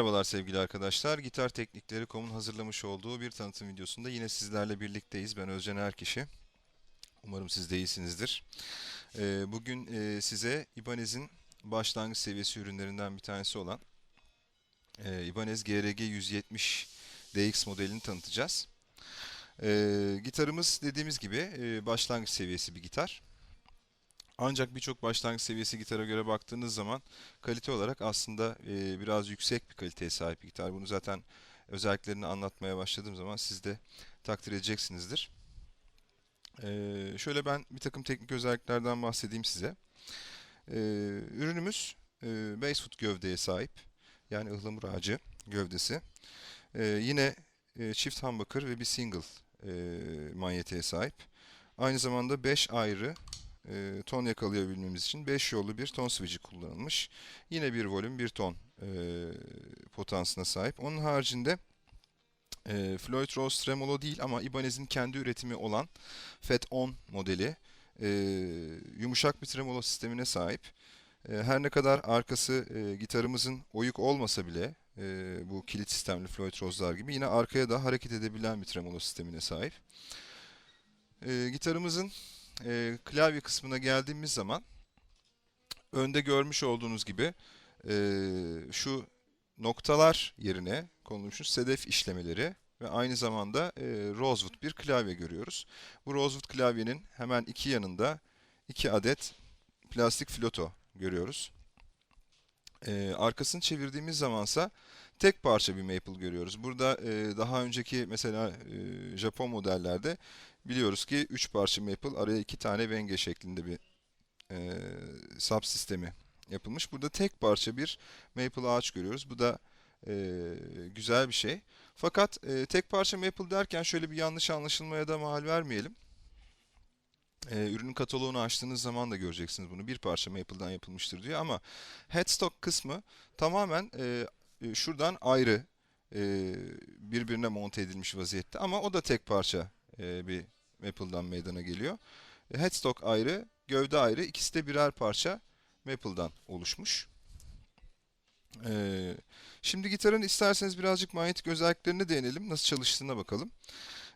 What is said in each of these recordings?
Merhabalar sevgili arkadaşlar. Gitar Teknikleri.com'un hazırlamış olduğu bir tanıtım videosunda yine sizlerle birlikteyiz. Ben Özcan Erkişi. Umarım siz de iyisinizdir. Ee, bugün e, size Ibanez'in başlangıç seviyesi ürünlerinden bir tanesi olan e, Ibanez GRG 170 DX modelini tanıtacağız. Ee, gitarımız dediğimiz gibi e, başlangıç seviyesi bir gitar. Ancak birçok başlangıç seviyesi gitara göre baktığınız zaman kalite olarak aslında e, biraz yüksek bir kaliteye sahip bir gitar. Bunu zaten özelliklerini anlatmaya başladığım zaman siz de takdir edeceksinizdir. E, şöyle ben bir takım teknik özelliklerden bahsedeyim size. E, ürünümüz e, basefoot gövdeye sahip. Yani ıhlamur ağacı gövdesi. E, yine e, çift humbucker ve bir single e, manyetiğe sahip. Aynı zamanda 5 ayrı e, ton yakalayabilmemiz için 5 yollu bir ton switch'i kullanılmış. Yine bir volüm, bir ton e, potansına sahip. Onun haricinde e, Floyd Rose Tremolo değil ama Ibanez'in kendi üretimi olan Fat On modeli e, yumuşak bir tremolo sistemine sahip. E, her ne kadar arkası e, gitarımızın oyuk olmasa bile e, bu kilit sistemli Floyd Rose'lar gibi yine arkaya da hareket edebilen bir tremolo sistemine sahip. E, gitarımızın e, klavye kısmına geldiğimiz zaman önde görmüş olduğunuz gibi e, şu noktalar yerine konulmuş sedef işlemeleri ve aynı zamanda e, rosewood bir klavye görüyoruz. Bu rosewood klavyenin hemen iki yanında iki adet plastik floto görüyoruz. E, arkasını çevirdiğimiz zamansa tek parça bir maple görüyoruz. Burada e, daha önceki mesela e, Japon modellerde biliyoruz ki 3 parça maple araya 2 tane wenge şeklinde bir e, sub sistemi yapılmış. Burada tek parça bir maple ağaç görüyoruz. Bu da e, güzel bir şey. Fakat e, tek parça maple derken şöyle bir yanlış anlaşılmaya da mal vermeyelim. E, ürünün kataloğunu açtığınız zaman da göreceksiniz bunu. Bir parça maple'dan yapılmıştır diyor ama headstock kısmı tamamen e, e, şuradan ayrı e, birbirine monte edilmiş vaziyette ama o da tek parça e, bir maple'dan meydana geliyor. E, headstock ayrı, gövde ayrı. İkisi de birer parça maple'dan oluşmuş. E, şimdi gitarın isterseniz birazcık manyetik özelliklerine değinelim. Nasıl çalıştığına bakalım.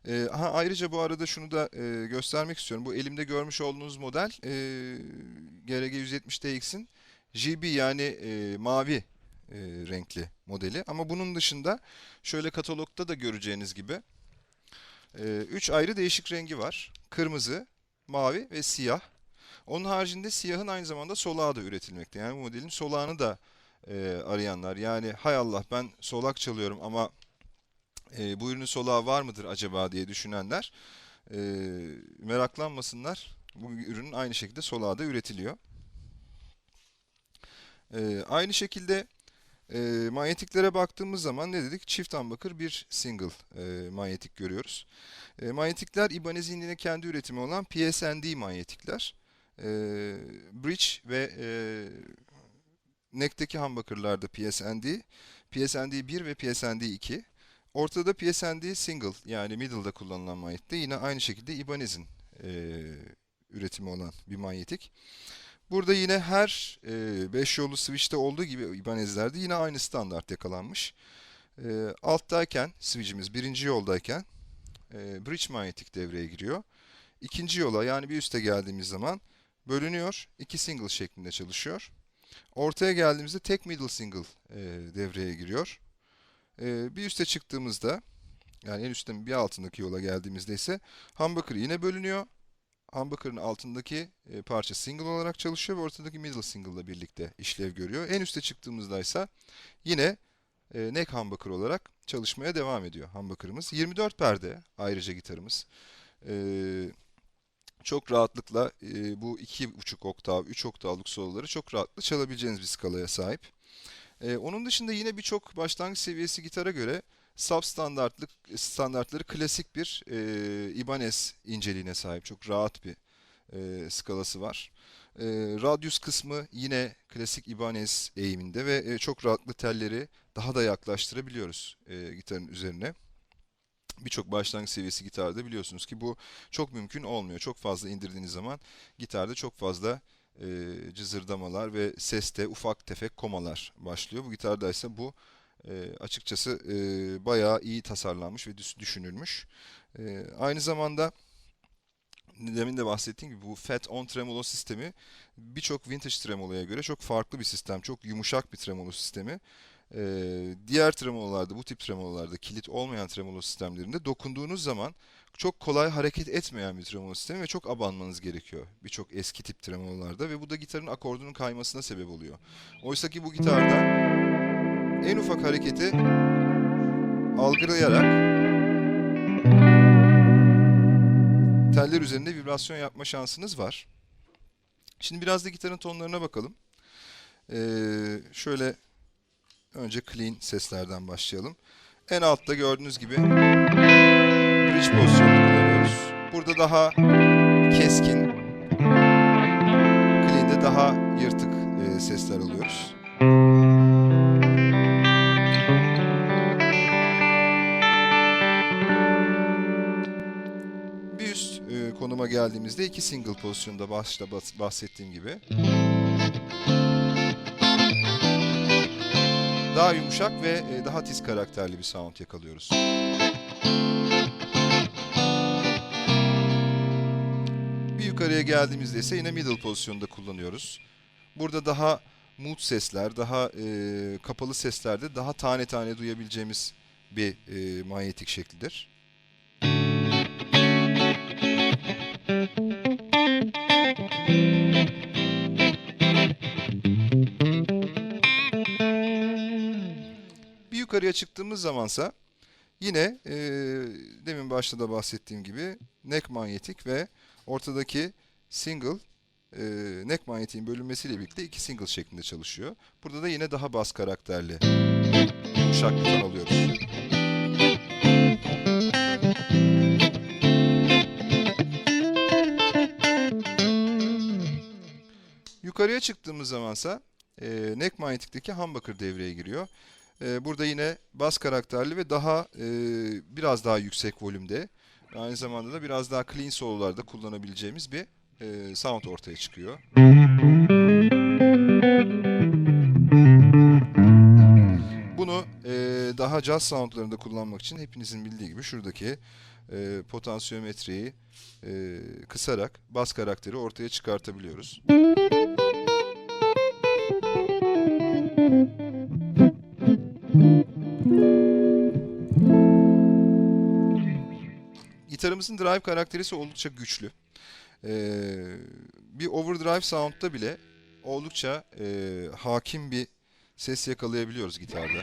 E, ha, ayrıca bu arada şunu da e, göstermek istiyorum. Bu elimde görmüş olduğunuz model e, GRG 170DX'in GB yani e, mavi e, renkli modeli. Ama bunun dışında şöyle katalogda da göreceğiniz gibi 3 ayrı değişik rengi var. Kırmızı, mavi ve siyah. Onun haricinde siyahın aynı zamanda solağı da üretilmekte. Yani bu modelin solağını da e, arayanlar. Yani hay Allah ben solak çalıyorum ama e, bu ürünün solağı var mıdır acaba diye düşünenler e, meraklanmasınlar. Bu ürünün aynı şekilde solağı da üretiliyor. E, aynı şekilde e, manyetiklere baktığımız zaman ne dedik? Çift humbucker bir single e, manyetik görüyoruz. E, manyetikler Ibanez'in yine kendi üretimi olan PSND manyetikler. E, bridge ve e, neck'teki humbucker'larda PSND, PSND 1 ve PSND 2. Ortada PSND single yani middle'da kullanılan manyette yine aynı şekilde Ibanez'in e, üretimi olan bir manyetik. Burada yine her 5 e, yollu switch'te olduğu gibi Ibanez'lerde yine aynı standart yakalanmış. E, alttayken switch'imiz birinci yoldayken e, bridge manyetik devreye giriyor. İkinci yola yani bir üste geldiğimiz zaman bölünüyor. iki single şeklinde çalışıyor. Ortaya geldiğimizde tek middle single e, devreye giriyor. E, bir üste çıktığımızda yani en üstten bir altındaki yola geldiğimizde ise humbucker yine bölünüyor humbucker'ın altındaki e, parça single olarak çalışıyor ve ortadaki middle single ile birlikte işlev görüyor. En üste çıktığımızda ise yine e, neck humbucker olarak çalışmaya devam ediyor humbucker'ımız. 24 perde ayrıca gitarımız. E, çok rahatlıkla e, bu 2,5 oktav, 3 oktavlık soloları çok rahatlıkla çalabileceğiniz bir skalaya sahip. Onun dışında yine birçok başlangıç seviyesi gitara göre substandartlık standartları klasik bir e, Ibanez inceliğine sahip. Çok rahat bir e, skalası var. E, radius kısmı yine klasik Ibanez eğiminde ve e, çok rahatlı telleri daha da yaklaştırabiliyoruz e, gitarın üzerine. Birçok başlangıç seviyesi gitarda biliyorsunuz ki bu çok mümkün olmuyor. Çok fazla indirdiğiniz zaman gitarda çok fazla e, cızırdamalar ve seste ufak tefek komalar başlıyor. Bu gitarda ise bu E, açıkçası e, bayağı iyi tasarlanmış ve düş- düşünülmüş. E, aynı zamanda demin de bahsettiğim gibi bu Fat On Tremolo sistemi birçok vintage tremoloya göre çok farklı bir sistem. Çok yumuşak bir tremolo sistemi. Ee, diğer tremololarda, bu tip tremololarda, kilit olmayan tremolo sistemlerinde dokunduğunuz zaman çok kolay hareket etmeyen bir tremolo sistemi ve çok abanmanız gerekiyor. Birçok eski tip tremololarda ve bu da gitarın akordunun kaymasına sebep oluyor. Oysa ki bu gitarda en ufak hareketi algılayarak teller üzerinde vibrasyon yapma şansınız var. Şimdi biraz da gitarın tonlarına bakalım. Ee, şöyle önce clean seslerden başlayalım. En altta gördüğünüz gibi bridge pozisyonunu kullanıyoruz. Burada daha keskin, clean'de daha yırtık e, sesler alıyoruz. Konuma geldiğimizde iki single pozisyonda başta bahsettiğim gibi. Daha yumuşak ve e, daha tiz karakterli bir sound yakalıyoruz. Bir yukarıya geldiğimizde ise yine middle pozisyonda kullanıyoruz. Burada daha mut sesler, daha e, kapalı seslerde daha tane tane duyabileceğimiz bir e, manyetik şeklidir. Bir yukarıya çıktığımız zamansa yine e, demin başta da bahsettiğim gibi neck manyetik ve ortadaki single e, neck manyetiğin bölünmesiyle birlikte iki single şeklinde çalışıyor. Burada da yine daha bas karakterli yumuşak bir ton alıyoruz. Yukarıya çıktığımız zamansa e, neck manyetikteki humbucker devreye giriyor. E, burada yine bas karakterli ve daha e, biraz daha yüksek volümde aynı zamanda da biraz daha clean sololarda kullanabileceğimiz bir e, sound ortaya çıkıyor. Bunu e, daha jazz soundlarında kullanmak için hepinizin bildiği gibi şuradaki e, potansiyometreyi e, kısarak bas karakteri ortaya çıkartabiliyoruz. Gitarımızın drive karakteri ise oldukça güçlü. Ee, bir overdrive sound'da bile oldukça e, hakim bir ses yakalayabiliyoruz gitarda.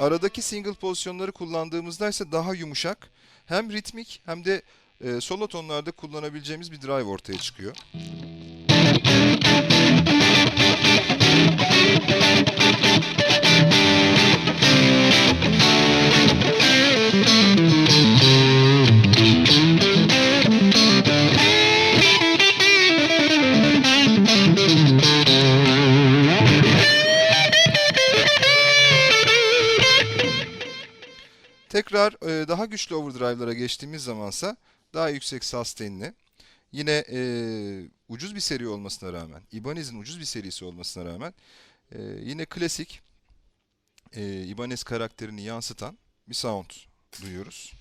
Aradaki single pozisyonları kullandığımızda ise daha yumuşak, hem ritmik hem de e, solo tonlarda kullanabileceğimiz bir drive ortaya çıkıyor. Tekrar e, daha güçlü overdrive'lara geçtiğimiz zamansa daha yüksek sustain'li. Yine e, ucuz bir seri olmasına rağmen, Ibanez'in ucuz bir serisi olmasına rağmen e, yine klasik e, Ibanez karakterini yansıtan bir sound duyuyoruz.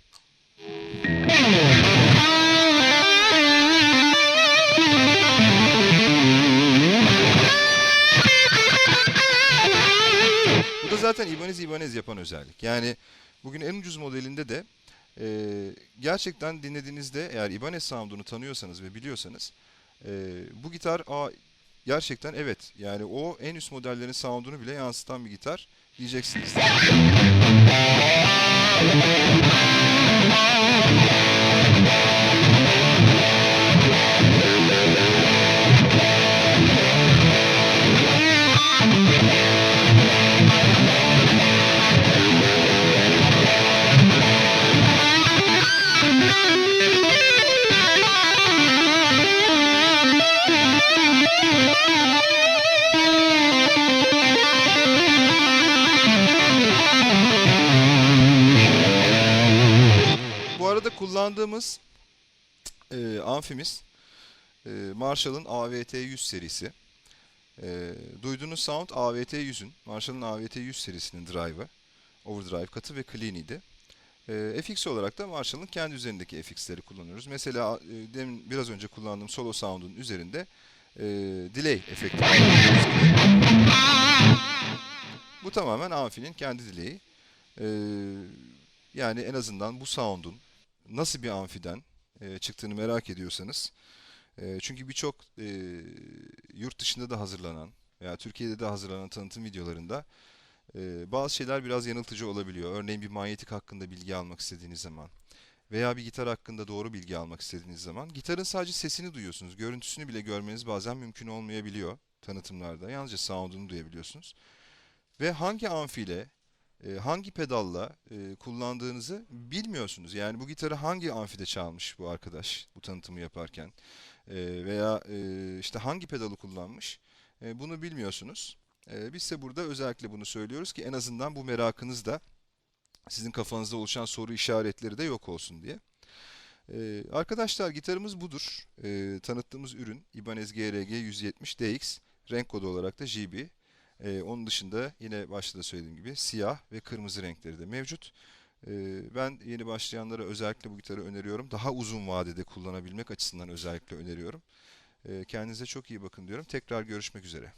Bu da zaten Ibanez Ibanez yapan özellik. Yani bugün en ucuz modelinde de e, gerçekten dinlediğinizde eğer Ibanez sound'unu tanıyorsanız ve biliyorsanız e, bu gitar aa, gerçekten evet yani o en üst modellerin sound'unu bile yansıtan bir gitar diyeceksiniz. Kullandığımız e, amfimiz e, Marshall'ın AVT 100 serisi. E, duyduğunuz sound AVT 100'ün, Marshall'ın AVT 100 serisinin drive'ı. Overdrive katı ve clean idi. E, FX olarak da Marshall'ın kendi üzerindeki FX'leri kullanıyoruz. Mesela e, demin biraz önce kullandığım solo sound'un üzerinde e, delay efekti. Bu tamamen amfinin kendi delay'i. E, yani en azından bu sound'un nasıl bir amfiden e, çıktığını merak ediyorsanız e, çünkü birçok e, yurt dışında da hazırlanan veya Türkiye'de de hazırlanan tanıtım videolarında e, bazı şeyler biraz yanıltıcı olabiliyor. Örneğin bir manyetik hakkında bilgi almak istediğiniz zaman veya bir gitar hakkında doğru bilgi almak istediğiniz zaman gitarın sadece sesini duyuyorsunuz. Görüntüsünü bile görmeniz bazen mümkün olmayabiliyor tanıtımlarda. Yalnızca sound'unu duyabiliyorsunuz. Ve hangi amfiyle, e, hangi pedalla e, kullandığınızı bilmiyorsunuz. Yani bu gitarı hangi amfide çalmış bu arkadaş bu tanıtımı yaparken E, veya e, işte hangi pedalı kullanmış e, bunu bilmiyorsunuz. E, biz ise burada özellikle bunu söylüyoruz ki en azından bu merakınız da sizin kafanızda oluşan soru işaretleri de yok olsun diye. E, arkadaşlar gitarımız budur. E, tanıttığımız ürün Ibanez GRG 170 DX. Renk kodu olarak da GB. Ee, onun dışında yine başta da söylediğim gibi siyah ve kırmızı renkleri de mevcut. Ee, ben yeni başlayanlara özellikle bu gitarı öneriyorum. Daha uzun vadede kullanabilmek açısından özellikle öneriyorum. Ee, kendinize çok iyi bakın diyorum. Tekrar görüşmek üzere.